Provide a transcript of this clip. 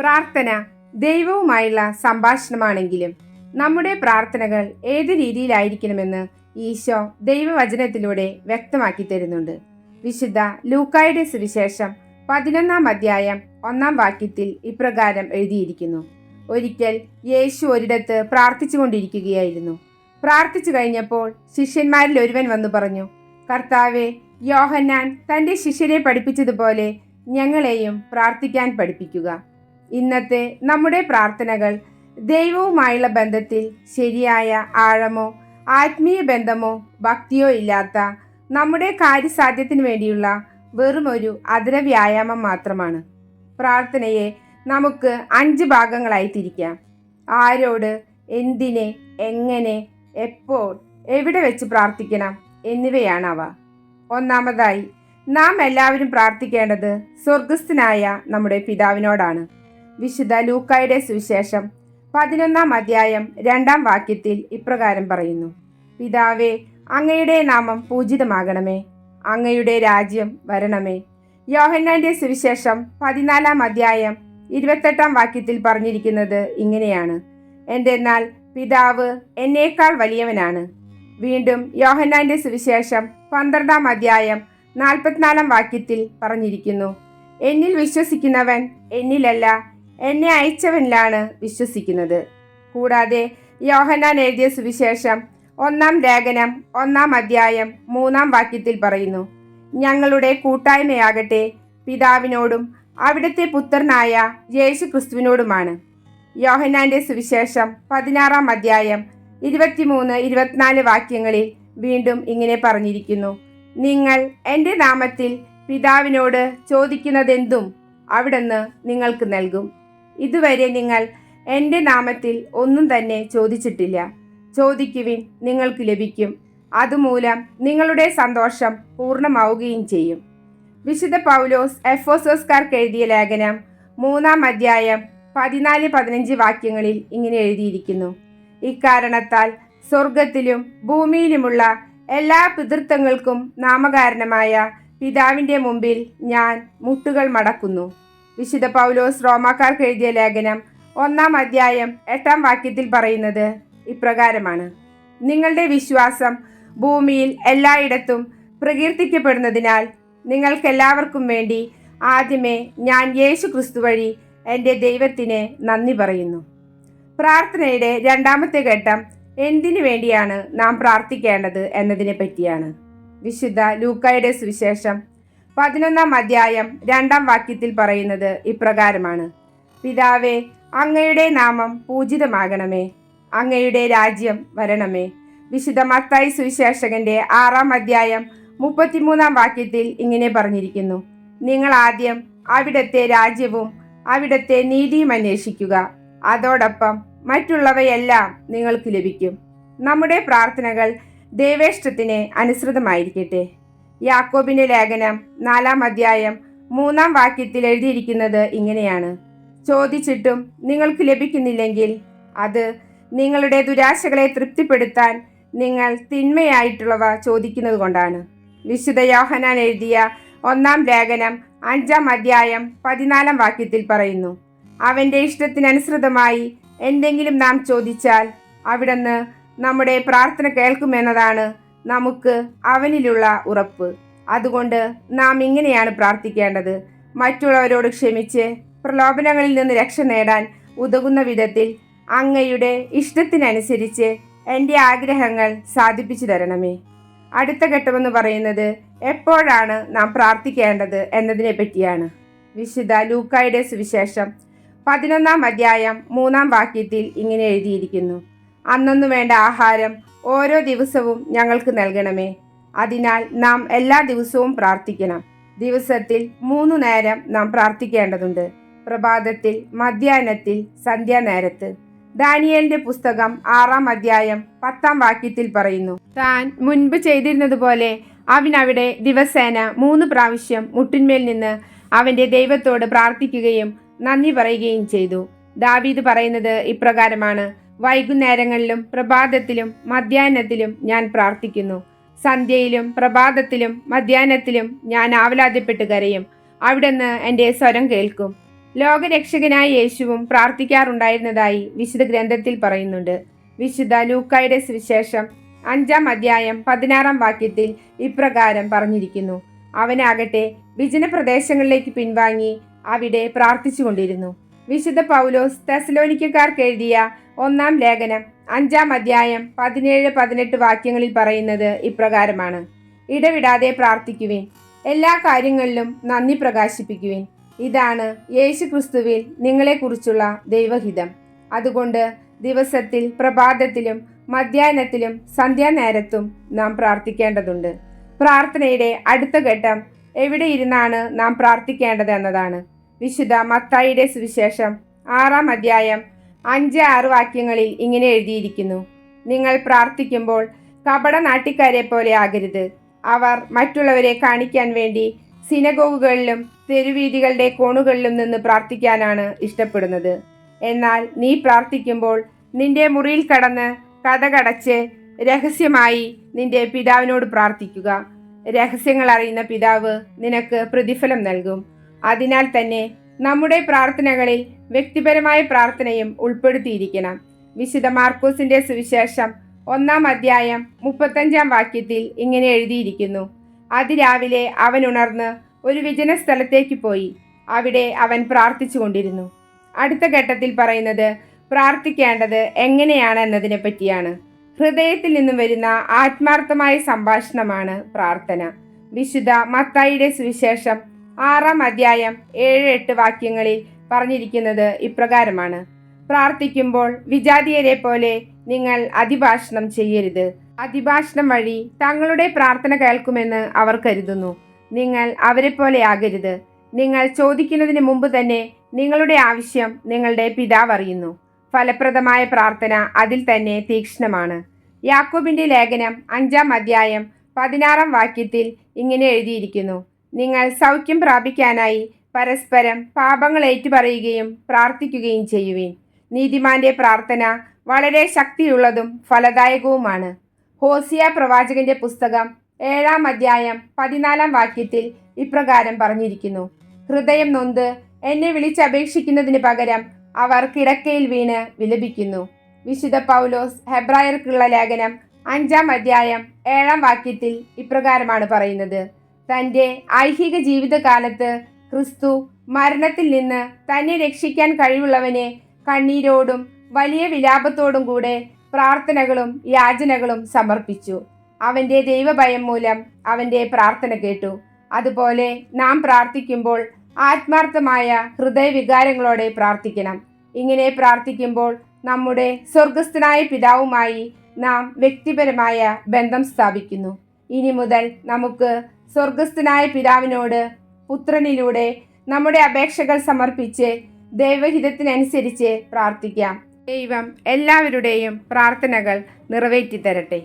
പ്രാർത്ഥന ദൈവവുമായുള്ള സംഭാഷണമാണെങ്കിലും നമ്മുടെ പ്രാർത്ഥനകൾ ഏത് രീതിയിലായിരിക്കണമെന്ന് ഈശോ ദൈവവചനത്തിലൂടെ വ്യക്തമാക്കി തരുന്നുണ്ട്. വിശുദ്ധ ലൂക്കായുടെ സുവിശേഷം പതിനൊന്നാം അധ്യായം ഒന്നാം വാക്യത്തിൽ ഇപ്രകാരം എഴുതിയിരിക്കുന്നു. ഒരിക്കൽ യേശു ഒരിടത്ത് പ്രാർത്ഥിച്ചുകൊണ്ടിരിക്കുകയായിരുന്നു. പ്രാർത്ഥിച്ചു കഴിഞ്ഞപ്പോൾ ശിഷ്യന്മാരിൽ ഒരുവൻ വന്നു പറഞ്ഞു കർത്താവെ യോഹന്നാൻ തന്റെ ശിഷ്യരെ പഠിപ്പിച്ചതുപോലെ ഞങ്ങളെയും പ്രാർത്ഥിക്കാൻ പഠിപ്പിക്കുക. ഇന്നത്തെ നമ്മുടെ പ്രാർത്ഥനകൾ ദൈവവുമായുള്ള ബന്ധത്തിൽ ശരിയായ ആഴമോ ആത്മീയ ബന്ധമോ ഭക്തിയോ ഇല്ലാത്ത നമ്മുടെ കാര്യസാധ്യത്തിന് വേണ്ടിയുള്ള വെറും ഒരു അതര വ്യായാമം മാത്രമാണ്. പ്രാർത്ഥനയെ നമുക്ക് അഞ്ച് ഭാഗങ്ങളായി തിരിക്കാം. ആരോട് എന്തിനെ എങ്ങനെ എപ്പോൾ എവിടെ വെച്ച് പ്രാർത്ഥിക്കണം എന്നിവയാണ് അവ. ഒന്നാമതായി നാം എല്ലാവരും പ്രാർത്ഥിക്കേണ്ടത് സ്വർഗസ്ഥനായ നമ്മുടെ പിതാവിനോടാണ്. വിശുദ്ധ ലൂക്കായുടെ സുവിശേഷം പതിനൊന്നാം അധ്യായം രണ്ടാം വാക്യത്തിൽ ഇപ്രകാരം പറയുന്നു. പിതാവേ അങ്ങയുടെ നാമം പൂജിതമാകണമേ. അങ്ങയുടെ രാജ്യം വരണമേ. യോഹന്നാന്റെ സുവിശേഷം പതിനാലാം അധ്യായം ഇരുപത്തെട്ടാം വാക്യത്തിൽ പറഞ്ഞിരിക്കുന്നത് ഇങ്ങനെയാണ്. എന്തെന്നാൽ പിതാവ് എന്നേക്കാൾ വലിയവനാണ്. വീണ്ടും യോഹന്നാന്റെ സുവിശേഷം പന്ത്രണ്ടാം അധ്യായം നാൽപ്പത്തിനാലാം വാക്യത്തിൽ പറഞ്ഞിരിക്കുന്നു. എന്നിൽ വിശ്വസിക്കുന്നവൻ എന്നിലല്ല എന്നെ അയച്ചവനിലാണ് വിശ്വസിക്കുന്നത്. കൂടാതെ യോഹന്നാൻ എഴുതിയ സുവിശേഷം ഒന്നാം ലേഖനം ഒന്നാം അധ്യായം മൂന്നാം വാക്യത്തിൽ പറയുന്നു ഞങ്ങളുടെ കൂട്ടായ്മയാകട്ടെ പിതാവിനോടും അവിടുത്തെ പുത്രനായ യേശു ക്രിസ്തുവിനോടുമാണ് യോഹന്നാന്റെ സുവിശേഷം പതിനാറാം അധ്യായം ഇരുപത്തിമൂന്ന് ഇരുപത്തിനാല് വാക്യങ്ങളിൽ വീണ്ടും ഇങ്ങനെ പറഞ്ഞിരിക്കുന്നു നിങ്ങൾ എന്റെ നാമത്തിൽ പിതാവിനോട് ചോദിക്കുന്നതെന്തും അവിടുന്ന് നിങ്ങൾക്ക് നൽകും. ഇതുവരെ നിങ്ങൾ എന്റെ നാമത്തിൽ ഒന്നും തന്നെ ചോദിച്ചിട്ടില്ല. ചോദിക്കുവിൻ നിങ്ങൾക്ക് ലഭിക്കും. അതുമൂലം നിങ്ങളുടെ സന്തോഷം പൂർണമാവുകയും ചെയ്യും. വിശുദ്ധ പൗലോസ് എഫോസോസ്കാർക്ക് എഴുതിയ ലേഖനം മൂന്നാം അധ്യായം പതിനാല് പതിനഞ്ച് വാക്യങ്ങളിൽ ഇങ്ങനെ എഴുതിയിരിക്കുന്നു. ഇക്കാരണത്താൽ സ്വർഗത്തിലും ഭൂമിയിലുമുള്ള എല്ലാ പിതൃത്വങ്ങൾക്കും നാമകാരണമായ പിതാവിന്റെ മുമ്പിൽ ഞാൻ മുട്ടുകൾ മടക്കുന്നു. വിശുദ്ധ പൗലോസ് റോമാക്കാർക്ക് എഴുതിയ ലേഖനം ഒന്നാം അധ്യായം എട്ടാം വാക്യത്തിൽ പറയുന്നത് ഇപ്രകാരമാണ്. നിങ്ങളുടെ വിശ്വാസം ഭൂമിയിൽ എല്ലായിടത്തും പ്രകീർത്തിക്കപ്പെടുന്നതിനാൽ നിങ്ങൾക്കെല്ലാവർക്കും വേണ്ടി ആദ്യമേ ഞാൻ യേശു ക്രിസ്തു വഴി എന്റെ ദൈവത്തിന് നന്ദി പറയുന്നു. പ്രാർത്ഥനയുടെ രണ്ടാമത്തെ ഘട്ടം എന്തിനു വേണ്ടിയാണ് നാം പ്രാർത്ഥിക്കേണ്ടത് എന്നതിനെ പറ്റിയാണ് വിശുദ്ധ ലൂക്കായുടെ സുവിശേഷം പതിനൊന്നാം അധ്യായം രണ്ടാം വാക്യത്തിൽ പറയുന്നത് ഇപ്രകാരമാണ്. പിതാവേ അങ്ങയുടെ നാമം പൂജിതമാകണമേ. അങ്ങയുടെ രാജ്യം വരണമേ. വിശുദ്ധ മത്തായി സുവിശേഷകന്റെ ആറാം അധ്യായം മുപ്പത്തിമൂന്നാം വാക്യത്തിൽ ഇങ്ങനെ പറഞ്ഞിരിക്കുന്നു. നിങ്ങൾ ആദ്യം അവിടത്തെ രാജ്യവും അവിടത്തെ നീതിയും അന്വേഷിക്കുക. അതോടൊപ്പം മറ്റുള്ളവയെല്ലാം നിങ്ങൾക്ക് ലഭിക്കും. നമ്മുടെ പ്രാർത്ഥനകൾ ദേവേഷ്ടത്തിന് അനുസൃതമായിരിക്കട്ടെ. യാക്കോബിന്റെ ലേഖനം നാലാം അധ്യായം മൂന്നാം വാക്യത്തിൽ എഴുതിയിരിക്കുന്നത് ഇങ്ങനെയാണ്. ചോദിച്ചിട്ടും നിങ്ങൾക്ക് ലഭിക്കുന്നില്ലെങ്കിൽ അത് നിങ്ങളുടെ ദുരാശകളെ തൃപ്തിപ്പെടുത്താൻ നിങ്ങൾ തിന്മയായിട്ടുള്ളവ ചോദിക്കുന്നത് കൊണ്ടാണ്. വിശുദ്ധ യോഹനാൻ എഴുതിയ ഒന്നാം ലേഖനം അഞ്ചാം അധ്യായം പതിനാലാം വാക്യത്തിൽ പറയുന്നു അവന്റെ ഇഷ്ടത്തിനനുസൃതമായി എന്തെങ്കിലും നാം ചോദിച്ചാൽ അവിടുന്ന് നമ്മുടെ പ്രാർത്ഥന കേൾക്കുമെന്നതാണ് നമുക്ക് അവനിലുള്ള ഉറപ്പ്. അതുകൊണ്ട് നാം ഇങ്ങനെയാണ് പ്രാർത്ഥിക്കേണ്ടത്. മറ്റുള്ളവരോട് ക്ഷമിച്ച് പ്രലോഭനങ്ങളിൽ നിന്ന് രക്ഷ നേടാൻ ഉതകുന്ന വിധത്തിൽ അങ്ങയുടെ ഇഷ്ടത്തിനനുസരിച്ച് എന്റെ ആഗ്രഹങ്ങൾ സാധിപ്പിച്ചു തരണമേ. അടുത്ത ഘട്ടമെന്ന് പറയുന്നത് എപ്പോഴാണ് നാം പ്രാർത്ഥിക്കേണ്ടത് എന്നതിനെ പറ്റിയാണ്. വിശുദ്ധ ലൂക്കായുടെ സുവിശേഷം പതിനൊന്നാം അധ്യായം മൂന്നാം വാക്യത്തിൽ ഇങ്ങനെ എഴുതിയിരിക്കുന്നു. അന്നൊന്നു വേണ്ട ആഹാരം ഓരോ ദിവസവും ഞങ്ങൾക്ക് നൽകണമേ. അതിനാൽ നാം എല്ലാ ദിവസവും പ്രാർത്ഥിക്കണം. ദിവസത്തിൽ മൂന്നു നേരം നാം പ്രാർത്ഥിക്കേണ്ടതുണ്ട്. പ്രഭാതത്തിൽ മധ്യാഹ്നത്തിൽ സന്ധ്യാനേരത്ത്. ദാനിയലിന്റെ പുസ്തകം ആറാം അധ്യായം പത്താം വാക്യത്തിൽ പറയുന്നു താൻ മുൻപ് ചെയ്തിരുന്നതുപോലെ അവൻ അവിടെ ദിവസേന മൂന്ന് പ്രാവശ്യം മുട്ടിന്മേൽ നിന്ന് അവന്റെ ദൈവത്തോട് പ്രാർത്ഥിക്കുകയും നന്ദി പറയുകയും ചെയ്തു. ദാവീദ് പറയുന്നത് ഇപ്രകാരമാണ് വൈകുന്നേരങ്ങളിലും പ്രഭാതത്തിലും മധ്യാഹ്നത്തിലും ഞാൻ പ്രാർത്ഥിക്കുന്നു. സന്ധ്യയിലും പ്രഭാതത്തിലും മധ്യാഹ്നത്തിലും ഞാൻ ആവലാതിപ്പെട്ട് കരയും. അവിടുന്ന് എന്റെ സ്വരം കേൾക്കും. ലോകരക്ഷകനായ യേശുവും പ്രാർത്ഥിക്കാറുണ്ടായിരുന്നതായി വിശുദ്ധ ഗ്രന്ഥത്തിൽ പറയുന്നുണ്ട്. വിശുദ്ധ ലൂക്കായുടെ സുവിശേഷം അഞ്ചാം അധ്യായം പതിനാറാം വാക്യത്തിൽ ഇപ്രകാരം പറഞ്ഞിരിക്കുന്നു. അവനാകട്ടെ വിജന പ്രദേശങ്ങളിലേക്ക് പിൻവാങ്ങി അവിടെ പ്രാർത്ഥിച്ചുകൊണ്ടിരുന്നു. വിശുദ്ധ പൗലോസ് തെസലോനിക്കക്കാർക്ക് എഴുതിയ ഒന്നാം ലേഖനം അഞ്ചാം അധ്യായം പതിനേഴ് പതിനെട്ട് വാക്യങ്ങളിൽ പറയുന്നത് ഇപ്രകാരമാണ്. ഇടവിടാതെ പ്രാർത്ഥിക്കുവിൻ. എല്ലാ കാര്യങ്ങളിലും നന്ദി പ്രകാശിപ്പിക്കുവിൻ. ഇതാണ് യേശു ക്രിസ്തുവിൽ നിങ്ങളെക്കുറിച്ചുള്ള ദൈവഹിതം. അതുകൊണ്ട് ദിവസത്തിൽ പ്രഭാതത്തിലും മധ്യാഹ്നത്തിലും സന്ധ്യാനേരത്തും നാം പ്രാർത്ഥിക്കേണ്ടതുണ്ട്. പ്രാർത്ഥനയുടെ അടുത്ത ഘട്ടം എവിടെ ഇരുന്നാണ് നാം പ്രാർത്ഥിക്കേണ്ടത് എന്നതാണ്. വിശുദ്ധ മത്തായിയുടെ സുവിശേഷം ആറാം അധ്യായം അഞ്ച് ആറ് വാക്യങ്ങളിൽ ഇങ്ങനെ എഴുതിയിരിക്കുന്നു. നിങ്ങൾ പ്രാർത്ഥിക്കുമ്പോൾ കപട നാട്ടിക്കാരെ പോലെ ആകരുത്. അവർ മറ്റുള്ളവരെ കാണിക്കാൻ വേണ്ടി സിനഗോഗുകളിലും തെരുവീതികളുടെ കോണുകളിലും നിന്ന് പ്രാർത്ഥിക്കാനാണ് ഇഷ്ടപ്പെടുന്നത്. എന്നാൽ നീ പ്രാർത്ഥിക്കുമ്പോൾ നിന്റെ മുറിയിൽ കടന്ന് കഥകടച്ച് രഹസ്യമായി നിന്റെ പിതാവിനോട് പ്രാർത്ഥിക്കുക. രഹസ്യങ്ങൾ അറിയുന്ന പിതാവ് നിനക്ക് പ്രതിഫലം നൽകും. അതിനാൽ തന്നെ നമ്മുടെ പ്രാർത്ഥനകളിൽ വ്യക്തിപരമായ പ്രാർത്ഥനയും ഉൾപ്പെടുത്തിയിരിക്കണം. വിശുദ്ധ മാർക്കോസിന്റെ സുവിശേഷം ഒന്നാം അധ്യായം മുപ്പത്തഞ്ചാം വാക്യത്തിൽ ഇങ്ങനെ എഴുതിയിരിക്കുന്നു. അതിരാവിലെ അവൻ ഉണർന്ന് ഒരു വിജന സ്ഥലത്തേക്ക് പോയി. അവിടെ അവൻ പ്രാർത്ഥിച്ചു കൊണ്ടിരുന്നു. അടുത്ത ഘട്ടത്തിൽ പറയുന്നത് പ്രാർത്ഥിക്കേണ്ടത് എങ്ങനെയാണ് എന്നതിനെ പറ്റിയാണ്. ഹൃദയത്തിൽ നിന്നും വരുന്ന ആത്മാർത്ഥമായ സംഭാഷണമാണ് പ്രാർത്ഥന. വിശുദ്ധ മത്തായിയുടെ സുവിശേഷം ആറാം അധ്യായം ഏഴ് എട്ട് വാക്യങ്ങളിൽ പറഞ്ഞിരിക്കുന്നത് ഇപ്രകാരമാണ്. പ്രാർത്ഥിക്കുമ്പോൾ വിജാതീയരെ പോലെ നിങ്ങൾ അതിഭാഷണം ചെയ്യരുത്. അതിഭാഷണം വഴി തങ്ങളുടെ പ്രാർത്ഥന കേൾക്കുമെന്ന് അവർ കരുതുന്നു. നിങ്ങൾ അവരെ പോലെ ആകരുത്. നിങ്ങൾ ചോദിക്കുന്നതിന് മുമ്പ് തന്നെ നിങ്ങളുടെ ആവശ്യം നിങ്ങളുടെ പിതാവ് അറിയുന്നു. ഫലപ്രദമായ പ്രാർത്ഥന അതിൽ തന്നെ തീക്ഷ്ണമാണ്. യാക്കോബിന്റെ ലേഖനം അഞ്ചാം അധ്യായം പതിനാറാം വാക്യത്തിൽ ഇങ്ങനെ എഴുതിയിരിക്കുന്നു. നിങ്ങൾ സൗഖ്യം പ്രാപിക്കാനായി പരസ്പരം പാപങ്ങൾ ഏറ്റുപറയുകയും പ്രാർത്ഥിക്കുകയും ചെയ്യുവിൻ. നീതിമാന്റെ പ്രാർത്ഥന വളരെ ശക്തിയുള്ളതും ഫലദായകവുമാണ്. ഹോസിയ പ്രവാചകന്റെ പുസ്തകം ഏഴാം അധ്യായം പതിനാലാം വാക്യത്തിൽ ഇപ്രകാരം പറഞ്ഞിരിക്കുന്നു. ഹൃദയം നൊന്ത് എന്നെ വിളിച്ചപേക്ഷിക്കുന്നതിന് പകരം അവർ കിടക്കയിൽ വീണ് വിലപിക്കുന്നു. വിശുദ്ധ പൗലോസ് ഹെബ്രായർക്കുള്ള ലേഖനം അഞ്ചാം അധ്യായം ഏഴാം വാക്യത്തിൽ ഇപ്രകാരമാണ് പറയുന്നത്. തന്റെ ഐഹിക ജീവിതകാലത്ത് ക്രിസ്തു മരണത്തിൽ നിന്ന് തന്നെ രക്ഷിക്കാൻ കഴിവുള്ളവനെ കണ്ണീരോടും വലിയ വിലാപത്തോടും കൂടെ പ്രാർത്ഥനകളും യാചനകളും സമർപ്പിച്ചു. അവന്റെ ദൈവഭയം മൂലം അവന്റെ പ്രാർത്ഥന കേട്ടു. അതുപോലെ നാം പ്രാർത്ഥിക്കുമ്പോൾ ആത്മാർത്ഥമായ ഹൃദയവികാരങ്ങളോടെ പ്രാർത്ഥിക്കണം. ഇങ്ങനെ പ്രാർത്ഥിക്കുമ്പോൾ നമ്മുടെ സ്വർഗസ്ഥനായ പിതാവുമായി നാം വ്യക്തിപരമായ ബന്ധം സ്ഥാപിക്കുന്നു. ഇനി മുതൽ നമുക്ക് സ്വർഗസ്ഥനായ പിതാവിനോട് പുത്രനിലൂടെ നമ്മുടെ അപേക്ഷകൾ സമർപ്പിച്ച് ദൈവഹിതത്തിനനുസരിച്ച് പ്രാർത്ഥിക്കാം. ദൈവം എല്ലാവരുടെയും പ്രാർത്ഥനകൾ നിറവേറ്റി തരട്ടെ